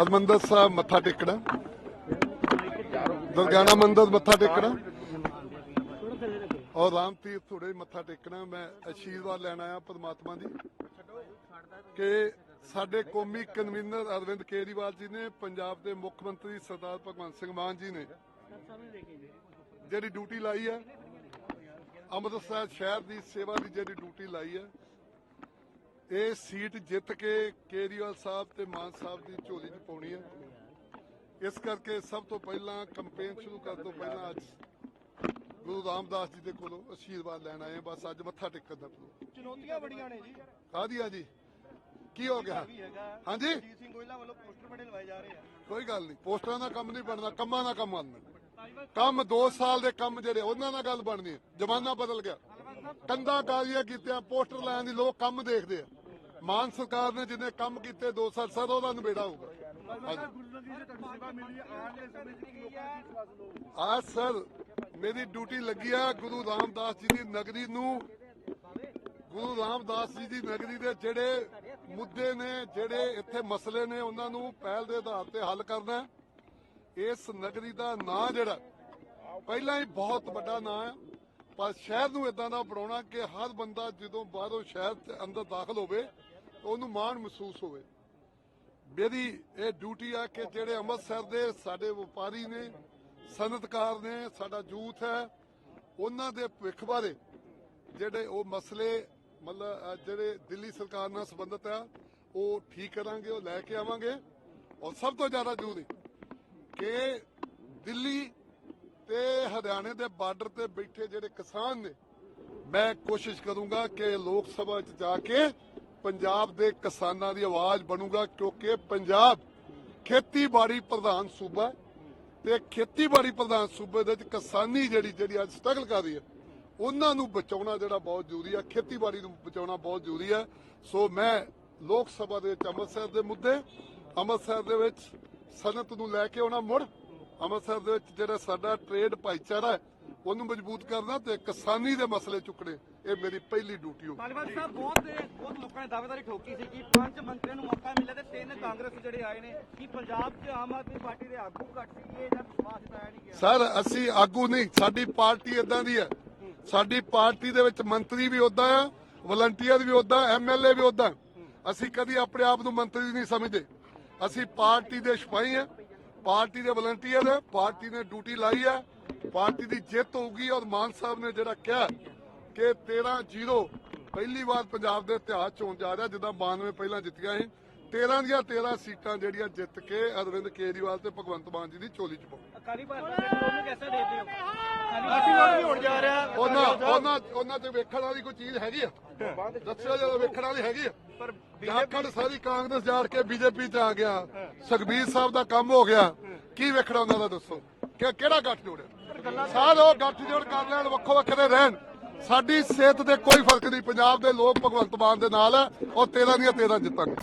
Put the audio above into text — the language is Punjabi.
ਹਰਮੰਦਰ ਸਾਹਿਬ ਮੱਥਾ ਟੇਕਣਾ। ਦੁਰਗਿਆਨਾ ਮੰਦਿਰ ਮੱਥਾ ਟੇਕਣਾ। ਔਰ ਰਾਮ ਤੀਰਥ ਥੋੜੇ ਮੱਥਾ ਟੇਕਣਾ। ਮੈਂ ਆਸ਼ੀਰਵਾਦ ਲੈਣ ਆਇਆ ਪਰਮਾਤਮਾ ਦੀ ਕਿ ਸਾਡੇ ਕੌਮੀ ਕਨਵੀਨਰ ਅਰਵਿੰਦ ਕੇਜਰੀਵਾਲ ਜੀ ਨੇ ਪੰਜਾਬ ਦੇ ਮੁੱਖ ਮੰਤਰੀ ਸਰਦਾਰ ਭਗਵੰਤ ਸਿੰਘ ਮਾਨ ਜੀ ਨੇ ਜਿਹੜੀ ਡਿਊਟੀ ਲਾਈ ਹੈ, ਅੰਮ੍ਰਿਤਸਰ ਸ਼ਹਿਰ ਦੀ ਸੇਵਾ ਦੀ ਜਿਹੜੀ ਡਿਊਟੀ ਲਾਈ ਹੈ ਇਹ ਸੀਟ ਜਿੱਤ ਕੇ ਕੇਜਰੀਵਾਲ ਸਾਹਿਬ ਤੇ ਮਾਨ ਸਾਹਿਬ ਦੀ ਝੋਲੀ 'ਚ ਪਾਉਣੀ ਹੈ। ਇਸ ਕਰਕੇ ਸਭ ਤੋਂ ਪਹਿਲਾਂ ਕੰਪੇਨ ਸ਼ੁਰੂ ਕਰਨ ਤੋਂ ਪਹਿਲਾਂ ਅੱਜ ਗੁਰੂ ਰਾਮਦਾਸ ਜੀ ਦੇ ਕੋਲੋਂ ਆਸ਼ੀਰਵਾਦ ਲੈਣ ਆਏ ਬਸ ਅੱਜ ਮੱਥਾ ਟੇਕਣ ਦਾ ਪ੍ਰੋਗਰਾਮ। ਚੁਣੌਤੀਆਂ ਬੜੀਆਂ ਨੇ ਜੀ। ਕਾਹਦੀਆਂ ਜੀ ਕੀ ਹੋ ਗਿਆ? ਹਾਂਜੀ ਜੀਤ ਸਿੰਘ ਗੋਇਲਾ ਵੱਲੋਂ ਪੋਸਟਰ ਬੜੇ ਲਵਾਏ ਜਾ ਰਹੇ ਆ। ਕੋਈ ਗੱਲ ਨਹੀਂ। ਪੋਸਟਰਾਂ ਦਾ ਕੰਮ ਨਹੀਂ ਬਣਦਾ ਕੰਮਾਂ ਦਾ ਕੰਮ ਬਣਦਾ ਕੰਮ 2 ਸਾਲ ਦੇ ਕੰਮ ਜਿਹੜੇ ਉਹਨਾਂ ਨਾਲ ਗੱਲ ਬਣਦੀ ਹੈ। ਜ਼ਮਾਨਾ ਬਦਲ ਗਿਆ। ਕੰਦਾ ਕਾਲੀਆਂ ਕੀਤਿਆਂ ਪੋਸਟਰ ਲਾਉਣ ਦੀ ਲੋਕ ਕੰਮ ਦੇਖਦੇ ਆ। ਮਾਨ ਸਰਕਾਰ ਨੇ ਜਿਹਨੇ ਕੰਮ ਕੀਤੇ 2 ਸਾਲ ਸਰ ਉਹਦਾ ਨਿਬੇੜਾ ਹੋਊਗਾ। ਆ ਸਰ ਮੇਰੀ ਡਿਊਟੀ ਲੱਗੀ ਆ ਗੁਰੂ ਰਾਮਦਾਸ ਜੀ ਦੀ ਨਗਰੀ ਨੂੰ। ਗੁਰੂ ਰਾਮਦਾਸ ਜੀ ਦੀ ਨਗਰੀ ਦੇ ਜਿਹੜੇ ਮੁੱਦੇ ਨੇ ਜਿਹੜੇ ਇੱਥੇ ਮਸਲੇ ਨੇ ਉਹਨਾਂ ਨੂੰ ਪਹਿਲ ਦੇ ਆਧਾਰ ਤੇ ਹੱਲ ਕਰਨਾ। ਇਸ ਨਗਰੀ ਦਾ ਨਾਂ ਜਿਹੜਾ ਪਹਿਲਾਂ ਹੀ ਬਹੁਤ ਵੱਡਾ ਨਾਂ ਹੈ ਪਰ ਸ਼ਹਿਰ ਨੂੰ ਇਦਾਂ ਦਾ ਬਣਾਉਣਾ ਕਿ ਹਰ ਬੰਦਾ ਜਦੋਂ ਬਾਹਰੋਂ ਸ਼ਹਿਰ ਦੇ ਅੰਦਰ ਦਾਖਲ ਹੋਵੇ ਉਹਨੂੰ ਮਾਣ ਮਹਿਸੂਸ ਹੋਵੇ। ਮੇਰੀ ਇਹ ਡਿਊਟੀ ਆ ਕਿ ਜਿਹੜੇ ਅੰਮ੍ਰਿਤਸਰ ਦੇ ਸਾਡੇ ਵਪਾਰੀ ਨੇ, ਸਨਅਤਕਾਰ ਨੇ, ਸਾਡਾ ਯੂਥ ਹੈ, ਉਹਨਾਂ ਦੇ ਭਵਿੱਖ ਬਾਰੇ ਜਿਹੜੇ ਉਹ ਮਸਲੇ, ਮਤਲਬ ਜਿਹੜੇ ਦਿੱਲੀ ਸਰਕਾਰ ਨਾਲ ਸੰਬੰਧਿਤ ਆ, ਉਹ ਠੀਕ ਕਰਾਂਗੇ, ਉਹ ਲੈ ਕੇ ਆਵਾਂਗੇ। ਔਰ ਸਭ ਤੋਂ ਜ਼ਿਆਦਾ ਜ਼ਰੂਰੀ ਕਿ ਦਿੱਲੀ ਤੇ ਹਰਿਆਣੇ ਦੇ ਬਾਰਡਰ ਤੇ ਬੈਠੇ ਜਿਹੜੇ ਕਿਸਾਨ ਨੇ, ਮੈਂ ਕੋਸ਼ਿਸ਼ ਕਰੂੰਗਾ ਕਿ ਲੋਕ ਸਭਾ 'ਚ ਜਾ ਕੇ ਪੰਜਾਬ ਦੇ ਕਿਸਾਨਾਂ ਦੀ ਆਵਾਜ਼ ਬਣੂਗਾ ਕਿਉਂਕਿ ਪੰਜਾਬ ਖੇਤੀਬਾੜੀ ਪ੍ਰਧਾਨ ਸੂਬਾ ਹੈ ਤੇ ਖੇਤੀਬਾੜੀ ਪ੍ਰਧਾਨ ਸੂਬੇ ਦੇ ਵਿੱਚ ਕਿਸਾਨੀ ਜਿਹੜੀ ਜਿਹੜੀ ਅੱਜ ਸਟਰਗਲ ਕਰ ਰਹੀ ਹੈ, ਉਹਨਾਂ ਨੂੰ ਬਚਾਉਣਾ ਜਿਹੜਾ ਬਹੁਤ ਜ਼ਰੂਰੀ ਹੈ, ਖੇਤੀਬਾੜੀ ਨੂੰ ਬਚਾਉਣਾ ਬਹੁਤ ਜ਼ਰੂਰੀ ਹੈ। ਸੋ ਮੈਂ ਲੋਕ ਸਭਾ ਦੇ ਵਿੱਚ ਅੰਮ੍ਰਿਤਸਰ ਦੇ ਮੁੱਦੇ, ਅੰਮ੍ਰਿਤਸਰ ਦੇ ਵਿੱਚ ਸਨਅਤ ਨੂੰ ਲੈ ਕੇ ਆਉਣਾ ਮੁੜ, ਅੰਮ੍ਰਿਤਸਰ ਦੇ ਵਿੱਚ ਜਿਹੜਾ ਸਾਡਾ ਟ੍ਰੇਡ ਭਾਈਚਾਰਾ ਉਹਨੂੰ ਮਜ਼ਬੂਤ ਕਰਨਾ ਤੇ ਕਿਸਾਨੀ ਦੇ ਮਸਲੇ ਚੁੱਕਣੇ। ਇਹ ਮੇਰੀ ਪਹਿਲੀ ਡਿਊਟੀ ਹੋਊ ਧੰਨਵਾਦ ਸਾਹਿਬ ਬਹੁਤ ਬਹੁਤ ਲੋਕਾਂ ਨੇ ਦਾਅਵੇਦਾਰੀ ਠੋਕੀ ਸੀ ਕਿ ਪੰਜ ਮੰਤਰੀਆਂ ਨੂੰ ਮੌਕਾ ਮਿਲਿਆ ਤੇ ਤਿੰਨ ਕਾਂਗਰਸ ਜਿਹੜੇ ਆਏ ਨੇ ਕਿ ਪੰਜਾਬ 'ਚ ਆਮ ਆਦਮੀ ਪਾਰਟੀ ਦੇ ਆਗੂ ਘੱਟ ਸੀ ਇਹ ਜਾਂ ਵਿਸ਼ਵਾਸ ਜਤਾਇਆ ਨਹੀਂ ਗਿਆ। ਸਰ ਅਸੀਂ ਆਗੂ ਨਹੀਂ ਸਾਡੀ ਪਾਰਟੀ ਇਦਾਂ ਦੀ ਹੈ। ਸਾਡੀ ਪਾਰਟੀ ਦੇ ਵਿੱਚ ਮੰਤਰੀ ਵੀ ਉਦਾਂ ਆ ਵਲੰਟੀਅਰ ਵੀ ਉਦਾਂ ਐਮਐਲਏ ਵੀ ਉਦਾਂ ਅਸੀਂ ਕਦੀ ਆਪਣੇ ਆਪ ਨੂੰ ਮੰਤਰੀ ਨਹੀਂ ਸਮਝਦੇ। ਅਸੀਂ ਪਾਰਟੀ ਦੇ ਸਿਪਾਹੀ ਆ ਪਾਰਟੀ ਦੇ ਵਲੰਟੀਅਰ ਆ ਪਾਰਟੀ ਨੇ ਡਿਊਟੀ ਲਾਈ ਆ ਪਾਰਟੀ ਦੀ ਜਿੱਤ ਹੋਊਗੀ ਔਰ ਮਾਨ ਸਾਹਿਬ ਨੇ ਜਿਹੜਾ ਕਿਹਾ ਕਿ 13-0 ਪਹਿਲੀ ਵਾਰ ਪੰਜਾਬ ਦੇ ਇਤਿਹਾਸ ਚ ਹੋਣ ਜਾ ਰਿਹਾ ਜਿੱਦਾਂ 92 ਪਹਿਲਾਂ ਜਿੱਤੀਆਂ ਸੀ। 13 ਦੀਆਂ 13 ਸੀਟਾਂ ਜਿਹੜੀਆਂ ਜਿੱਤ ਕੇ ਅਰਵਿੰਦ ਕੇਜਰੀਵਾਲ ਤੇ ਭਗਵੰਤ ਮਾਨ ਜੀ ਦੀ ਝੋਲੀ ਚ ਪਾਉ ਅਕਾਲੀ ਭਾਜਪਾ ਦੇ ਵਿਰੋਧ ਨੂੰ ਕਿਵੇਂ ਦੇਖਦੇ ਹੋ ਅਕਾਲੀ ਭਾਜਪਾ ਵੀ ਹੋਣ ਜਾ ਰਿਹਾ ਉਹਨਾਂ ਉਹਨਾਂ ਉਹਨਾਂ ਤੇ ਵੇਖਣ ਵਾਲੀ ਕੋਈ ਚੀਜ਼ ਹੈਗੀ ਆ? ਦੱਸਿਓ ਜਦੋਂ ਵੇਖਣ ਵਾਲੀ ਹੈਗੀ ਆ। ਪਰ ਜਾਖੜ ਸਾਰੀ ਕਾਂਗਰਸ ਜਾੜ ਕੇ ਬੀਜੇਪੀ ਚ ਆ ਗਿਆ। ਸੁਖਬੀਰ ਸਾਹਿਬ ਦਾ ਕੰਮ ਹੋ ਗਿਆ। ਕੀ ਵੇਖਣਾ ਉਹਨਾਂ ਦਾ ਦੱਸੋ? ਕਿ ਕਿਹੜਾ ਗੱਠ ਜੋੜਿਆ ਸਾਰੇ ਉਹ ਗੱਠ ਜੋੜ ਕਰ ਲੈਣ ਵੱਖੋ ਵੱਖਰੇ ਰਹਿਣ। ਸਾਡੀ ਸਿਹਤ ਤੇ ਕੋਈ ਫ਼ਰਕ ਨਹੀਂ। ਪੰਜਾਬ ਦੇ ਲੋਕ ਭਗਵੰਤ ਮਾਨ ਦੇ ਨਾਲ ਹੈ ਔਰ 13 ਦੀਆਂ 13 ਜਿੱਤਾਂਗੇ